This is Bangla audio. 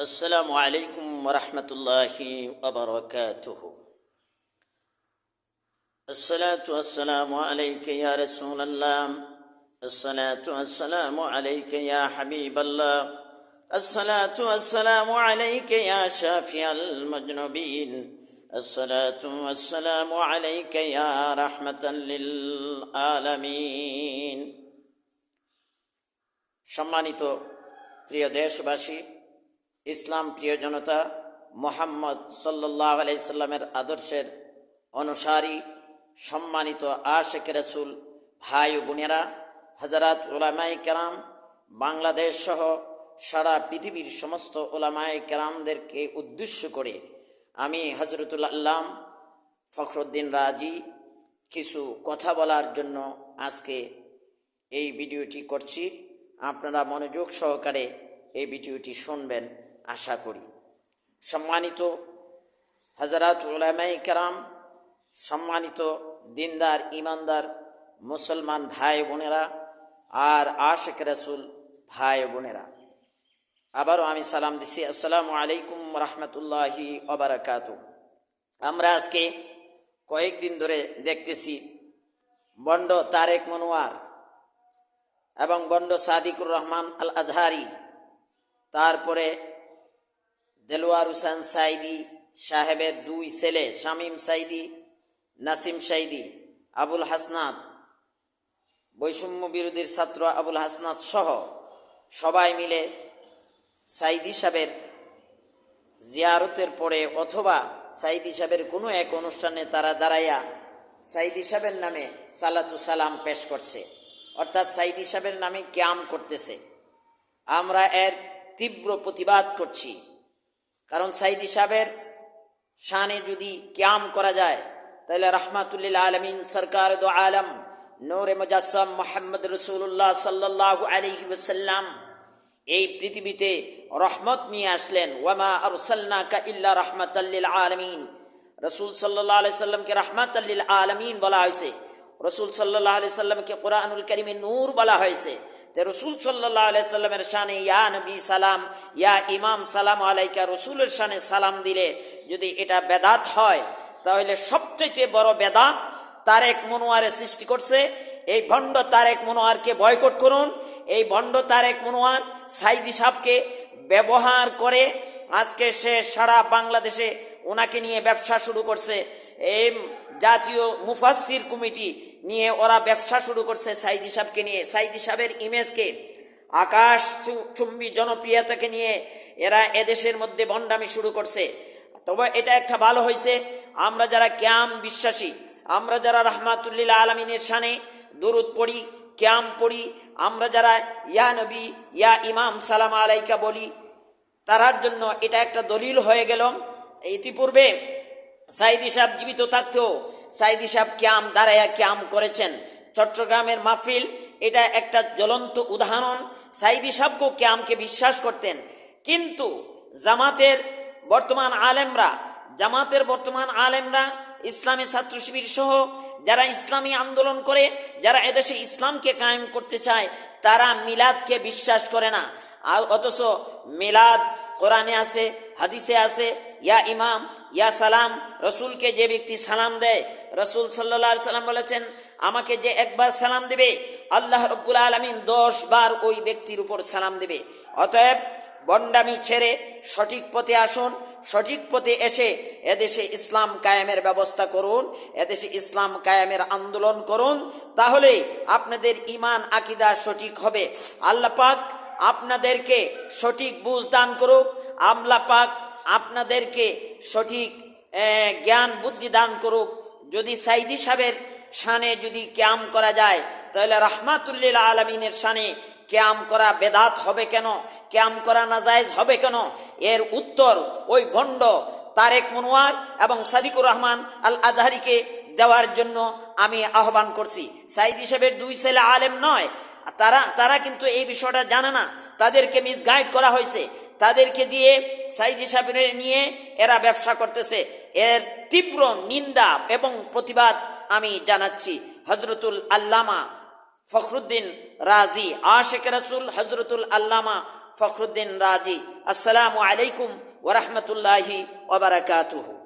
السلام عليكم ورحمة الله وبركاته الصلاة والسلام عليك يا رسول الله الصلاة والسلام عليك يا حبيب الله الصلاة والسلام عليك يا شافي المجنبين الصلاة والسلام عليك يا رحمة للعالمين সম্মানিত প্রিয় দেশবাসী ইসলাম প্রিয় জনতা, মোহাম্মদ সাল্লাহ আলাইসাল্লামের আদর্শের অনুসারী, সম্মানিত আশেক রসুল, ভাই বোনেরা হাজারাত ওলামাই কেরাম, বাংলাদেশ সহ সারা পৃথিবীর সমস্ত ওলামাই কেরামদেরকে উদ্দেশ্য করে আমি হজরতুল আল্লাম ফখরুদ্দিন রাজি কিছু কথা বলার জন্য আজকে এই ভিডিওটি করছি। আপনারা মনোযোগ সহকারে এই ভিডিওটি শুনবেন। আশা করি। সম্মানিত হজরত উলামাই কেরাম, সম্মানিত দিনদার ইমানদার মুসলমান ভাই বোনেরা আর আশেক রসুল ভাই বোনেরা, আবারও আমি সালাম দিচ্ছি আসসালামু আলাইকুম রহমতুল্লাহি ওবরাকাত আমরা আজকে কয়েকদিন ধরে দেখতেছি বন্ড তারেক মনোয়ার এবং বন্ড সাদিকুর রহমান আল আজহারি তারপরে দেলোয়ার হুসেন সাইদি, সাহেবের দুই ছেলে, শামীম সাইদি, নাসিম সাইদি, আবুল হাসনাত, বৈষম্য বিরোধীর ছাত্র আবুল হাসনাত সহ সবাই মিলে সাইদি সাহেবের জিয়ারতের পরে অথবা সাইদি সাহেবের কোনো এক অনুষ্ঠানে তারা দাঁড়াইয়া সাইদি সাহেবের নামে সালাতু সালাম পেশ করছে। অর্থাৎ সাইদি সাহেবের নামে ক্যাম করতেছে। আমরা এর তীব্র প্রতিবাদ করছি। কারণ সাইদি সাহেবের শানে যদি ক্যাম করা যায়, তাহলে রহমাতুল্লিল আলমিন সরকার দো আলম, নৌরে মুজাসম মোহাম্মদ রসুল্লাহ সাল্লাহ আলহি ওসাল্লাম এই পৃথিবীতে রহমত নিয়ে আসলেন। ওয়ামা আরসাল্লাকা ইল্লা রহমাতাল্লিল আলমিন। রসুল সাল্লাহ আলি সাল্লামকে রহমাতাল্লিল আলমিন বলা হয়েছে। রসুল সাল্লাহ আলি সাল্লামকে কোরআনুল করিমে নূর বলা হয়েছে। তে রসুল সাল্লাহ আলি সাল্লামের শানে, ইয়া নবী, সালাম। ইয়া ইমাম, সালাম আলাইকা। রসুলের শানে সালাম দিলে যদি এটা বেদাত হয়, তাহলে সবচেয়ে বড় বেদাত তারেক মনোয়ারে সৃষ্টি করছে। এই ভণ্ড তারেক মনোয়ারকে বয়কট করুন। এই ভণ্ড তারেক মনোয়ার সাইদি সাহকে ব্যবহার করে আজকে সে সারা বাংলাদেশে ওনাকে নিয়ে ব্যবসা শুরু করছে। এই জাতীয় মুফাসির কমিটি নিয়ে ওরা ব্যবসা শুরু করছে সাইদি সাহেবকে নিয়ে। সাইদি সাহেবের ইমেজকে, আকাশ চুম্বি জনপ্রিয়তাকে নিয়ে এরা এদেশের মধ্যে বন্ডামি শুরু করছে। তবে এটা একটা ভালো হয়েছে। আমরা যারা ক্যাম বিশ্বাসী, আমরা যারা রহমাতুল্লিল আলমিনের সানে দরুদ পড়ি, ক্যাম পড়ি, আমরা যারা ইয়া নবী, ইয়া ইমাম, সালাম আলাইকা বলি, তারার জন্য এটা একটা দলিল হয়ে গেল। ইতিপূর্বে সাইদি সাহেব জীবিত থাকতেও সাইদি সাহেব ক্যাম দাঁড়াইয়া ক্যাম করেছেন। চট্টগ্রামের মাহফিল, এটা একটা জ্বলন্ত উদাহরণ। সাইদি সাহেবকেও ক্যামকে বিশ্বাস করতেন। কিন্তু জামাতের বর্তমান আলেমরা, জামাতের বর্তমান আলেমরা, ইসলামী ছাত্র শিবির সহ যারা ইসলামী আন্দোলন করে, যারা এদেশে ইসলামকে কায়েম করতে চায়, তারা মিলাদকে বিশ্বাস করে না। আর অথচ মিলাদ কোরআনে আছে, হাদিসে আছে, ইয়া ইমাম ইয়া সালাম, রসুলকে যে ব্যক্তি সালাম দেয়, রসুল সাল্লা সাল্লাম বলেছেন, আমাকে যে একবার সালাম দেবে, আল্লাহ রব্বুল আলমিন দশ বার ওই ব্যক্তির উপর সালাম দেবে। অতএব বন্ডামি ছেড়ে সঠিক পথে আসুন, সঠিক পথে এসে এদেশে ইসলাম কায়েমের ব্যবস্থা করুন, এদেশে ইসলাম কায়েমের আন্দোলন করুন, তাহলে আপনাদের ইমান আকিদা সঠিক হবে। আল্লাহ পাক আপনাদেরকে সঠিক বুঝ দান করুক। আমলা পাক আপনাদেরকে সঠিক জ্ঞান, বুদ্ধি দান করুক। যদি সাইদি সাহেবের শানে যদি ক্যাম করা যায়, তাহলে রহমাতুল্লিল আলমিনের শানে ক্যাম করা বেদাত হবে কেন? ক্যাম করা নাজায়জ হবে কেন? এর উত্তর ওই ভণ্ড তারেক মনোয়ার এবং সাদিকুর রহমান আল আজহারিকে দেওয়ার জন্য আমি আহ্বান করছি। সাইদ হিসেবের দুই ছেলে আলেম নয়, তারা তারা কিন্তু এই বিষয়টা জানে না। তাদেরকে মিসগাইড করা হয়েছে। তাদেরকে দিয়ে সাইজি হিসাবে নিয়ে এরা ব্যবসা করতেছে। এর তীব্র নিন্দা এবং প্রতিবাদ আমি জানাচ্ছি। হজরতুল আল্লামা ফখরুদ্দিন রাজি আশেক রসুল হজরতুল আল্লামা ফখরুদ্দিন রাজি। আসসালামু আলাইকুম ওরহমতুল্লাহি ওবরাকাতুহু